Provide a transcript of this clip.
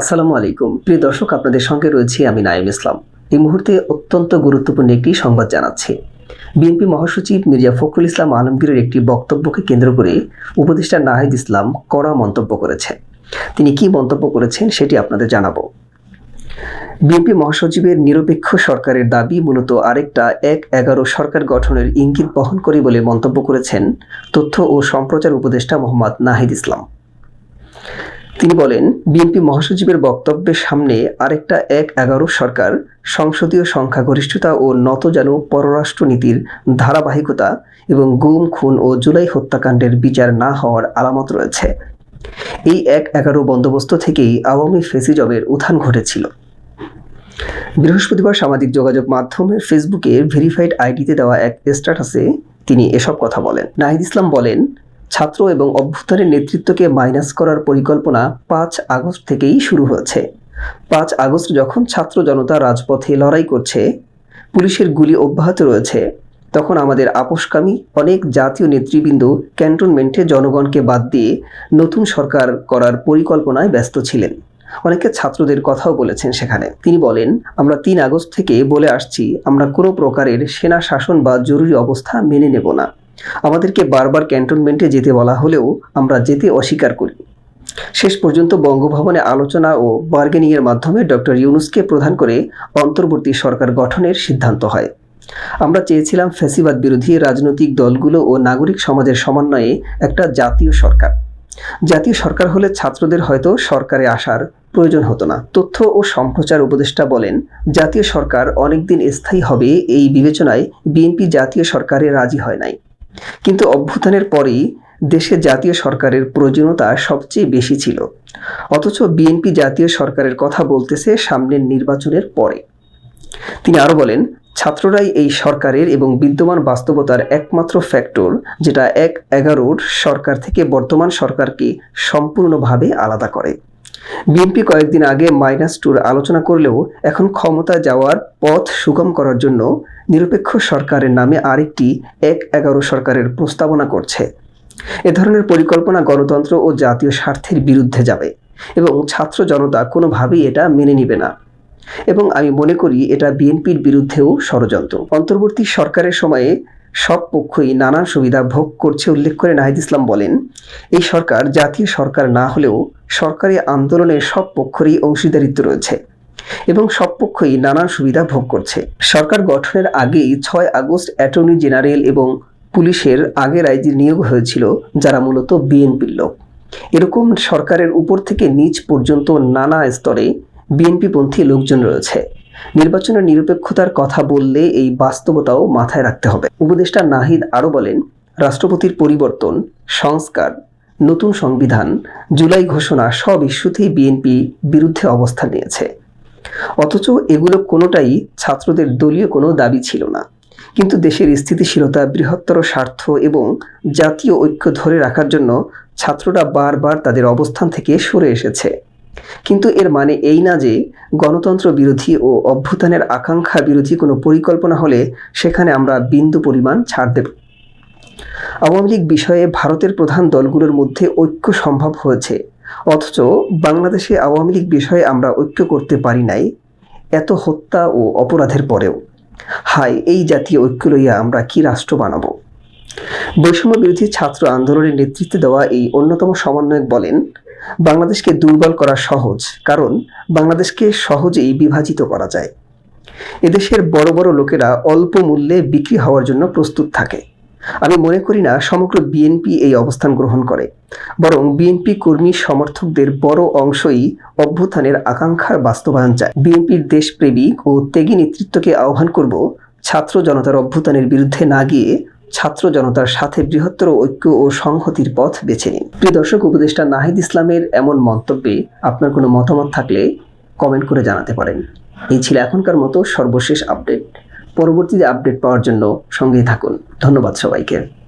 আসসালামু আলাইকুম। প্রিয় দর্শক, আপনাদের সঙ্গে রয়েছে আমি নাইম ইসলাম। এই মুহূর্তে অত্যন্ত গুরুত্বপূর্ণ একটি সংবাদ জানাচ্ছি। বিএনপি মহাসচিব মির্জা ফখরুল ইসলাম আলমগীরের একটি বক্তব্যকে কেন্দ্র করে উপদেষ্টা নাহিদ ইসলাম কড়া মন্তব্য করেছেন। তিনি কি মন্তব্য করেছেন সেটি আপনাদের জানাব। বিএনপি মহাসচিবের নিরপেক্ষ সরকারের দাবি মূলত আরেকটা এক এগারো সরকার গঠনের ইঙ্গিত বহন করে বলে মন্তব্য করেছেন তথ্য ও সম্প্রচার উপদেষ্টা মোহাম্মদ নাহিদ ইসলাম। তিনি বলেন, বিএনপি মহাসচিবের বক্তব্যের সামনে আরেকটা এক এগারো সরকার, সংসদীয় সংখ্যাগরিষ্ঠতা ও নতজানু পররাষ্ট্রনীতির ধারাবাহিকতা এবং গুম, খুন ও জুলাই হত্যাকাণ্ডের বিচার না হওয়ার আলামত রয়েছে। এই এক এগারো বন্দোবস্ত থেকেই আওয়ামী ফেসিজবের উত্থান ঘটেছিল। বৃহস্পতিবার সামাজিক যোগাযোগ মাধ্যমের ফেসবুকে ভেরিফাইড আইডিতে দেওয়া এক স্ট্যাটাসে তিনি এসব কথা বলেন। নাহিদ ইসলাম বলেন ছাত্র এবং অভ্যুত্থানের নেতৃত্বকে মাইনাস করার পরিকল্পনা পাঁচ আগস্ট থেকেই শুরু হয়েছে। পাঁচ আগস্ট যখন ছাত্র জনতা রাজপথে লড়াই করছে, পুলিশের গুলি অব্যাহত রয়েছে, তখন আমাদের আপোষকামী অনেক জাতীয় নেতৃবৃন্দ ক্যান্টনমেন্টে জনগণকে বাদ দিয়ে নতুন সরকার করার পরিকল্পনায় ব্যস্ত ছিলেন। অনেকে ছাত্রদের কথাও বলেছেন সেখানে। তিনি বলেন, আমরা তিন আগস্ট থেকে বলে আসছি, আমরা কোনো প্রকারের সেনা শাসন বা জরুরি অবস্থা মেনে নেব না। আমাদেরকে বারবার ক্যান্টনমেন্টে যেতে বলা হলেও আমরা যেতে অস্বীকার করি। শেষ পর্যন্ত বঙ্গভবনে আলোচনা ও বার্গেনিংয়ের মাধ্যমে ডক্টর ইউনুসকে প্রধান করে অন্তর্বর্তী সরকার গঠনের সিদ্ধান্ত হয়। আমরা চেয়েছিলাম ফ্যাসিবাদ বিরোধী রাজনৈতিক দলগুলো ও নাগরিক সমাজের সমন্বয়ে একটা জাতীয় সরকার। জাতীয় সরকার হলে ছাত্রদের হয়তো সরকারে আসার প্রয়োজন হতো না। তথ্য ও সম্প্রচার উপদেষ্টা বলেন, জাতীয় সরকার অনেকদিন স্থায়ী হবে এই বিবেচনায় বিএনপি জাতীয় সরকারে রাজি হয় নাই। কিন্তু অভ্যুত্থানের পরেই দেশে জাতীয় সরকারের প্রয়োজনীয়তা সবচেয়ে বেশি ছিল। অথচ বিএনপি জাতীয় সরকারের কথা বলতেছে সামনের নির্বাচনের পরে। তিনি আরও বলেন, ছাত্ররাই এই সরকারের এবং বিদ্যমান বাস্তবতার একমাত্র ফ্যাক্টর, যেটা এক এগারোর সরকার থেকে বর্তমান সরকারকে সম্পূর্ণভাবে আলাদা করে। বিএনপি কয়েকদিন আগে মাইনাস টুর আলোচনা করলেও এখন ক্ষমতা যাওয়ার পথ সুগম করার জন্য নিরপেক্ষ সরকারের নামে আরেকটি এক এগারো সরকারের প্রস্তাবনা করছে। এ ধরনের পরিকল্পনা গণতন্ত্র ও জাতীয় স্বার্থের বিরুদ্ধে যাবে এবং ছাত্র জনতা কোনোভাবেই এটা মেনে নিবে না। এবং আমি মনে করি এটা বিএনপির বিরুদ্ধেও ষড়যন্ত্র। অন্তর্বর্তী সরকারের সময়ে সব পক্ষই নানান সুবিধা ভোগ করছে উল্লেখ করে নাহিদ ইসলাম বলেন, এই সরকার জাতীয় সরকার না হলেও সরকারি আন্দোলনের সব পক্ষেরই অংশীদারিত্ব রয়েছে এবং সব পক্ষই নানান সুবিধা ভোগ করছে। সরকার গঠনের আগেই ছয় আগস্ট অ্যাটর্নি জেনারেল এবং পুলিশের আগের আইজি নিয়োগ হয়েছিল, যারা মূলত বিএনপির লোক। এরকম সরকারের উপর থেকে নিচ পর্যন্ত নানা স্তরে বিএনপিপন্থী লোকজন রয়েছে। নির্বাচনের নিরপেক্ষতার কথা বললে এই বাস্তবতাও মাথায় রাখতে হবে। উপদেষ্টা নাহিদ আরও বলেন, রাষ্ট্রপতির পরিবর্তন, সংস্কার, নতুন সংবিধান, জুলাই ঘোষণা সব ইস্যুতেই বিএনপি বিরুদ্ধে অবস্থান নিয়েছে। অথচ এগুলো কোনোটাই ছাত্রদের দলীয় কোনো দাবি ছিল না। কিন্তু দেশের স্থিতিশীলতা, বৃহত্তর স্বার্থ এবং জাতীয় ঐক্য ধরে রাখার জন্য ছাত্ররা বারবার তাদের অবস্থান থেকে সরে এসেছে। কিন্তু এর মানে এই না যে গণতন্ত্র বিরোধী ও অভ্যুত্থানের আকাঙ্ক্ষা বিরোধী কোনো পরিকল্পনা হলে সেখানে আমরা বিন্দু পরিমাণ ছাড় দেব। আওয়ামী লীগ বিষয়ে ভারতের প্রধান দলগুলোর মধ্যে ঐক্য সম্ভব হয়েছে। অথচ বাংলাদেশে আওয়ামী লীগ বিষয়ে আমরা ঐক্য করতে পারি নাই, এত হত্যা ও অপরাধের পরেও। হায়, এই জাতীয় ঐক্য লইয়া আমরা কি রাষ্ট্র বানাবো? বৈষম্য বিরোধী ছাত্র আন্দোলনের নেতৃত্বে দেওয়া এই অন্যতম সমন্বয়ক বলেন বাংলাদেশকে দুর্বল করা সহজ, কারণ বাংলাদেশকে সহজেই বিভাজিত করা যায়। এদেশের বড় বড় লোকেরা অল্প মূল্যে বিক্রি হওয়ার জন্য প্রস্তুত থাকে। আমি মনে করি না সমগ্র বিএনপি এই অবস্থান গ্রহণ করে, বরং বিএনপি কর্মী সমর্থকদের বড় অংশই অভ্যুত্থানের আকাঙ্ক্ষার বাস্তবায়ন চায়। বিএনপির দেশপ্রেমিক ও ত্যাগী নেতৃত্বকে আহ্বান করব ছাত্র জনতার অভ্যুত্থানের বিরুদ্ধে না গিয়ে ছাত্র জনতার সাথে বৃহত্তর ঐক্য ও সংহতির পথ বেছে নিন। প্রিয় দর্শক, উপদেষ্টা নাহিদ ইসলামের এমন মন্তব্যে আপনার কোনো মতামত থাকলে কমেন্ট করে জানাতে পারেন। এই ছিল এখনকার মতো সর্বশেষ আপডেট। পরবর্তীতে আপডেট পাওয়ার জন্য সঙ্গেই থাকুন। ধন্যবাদ সবাইকে।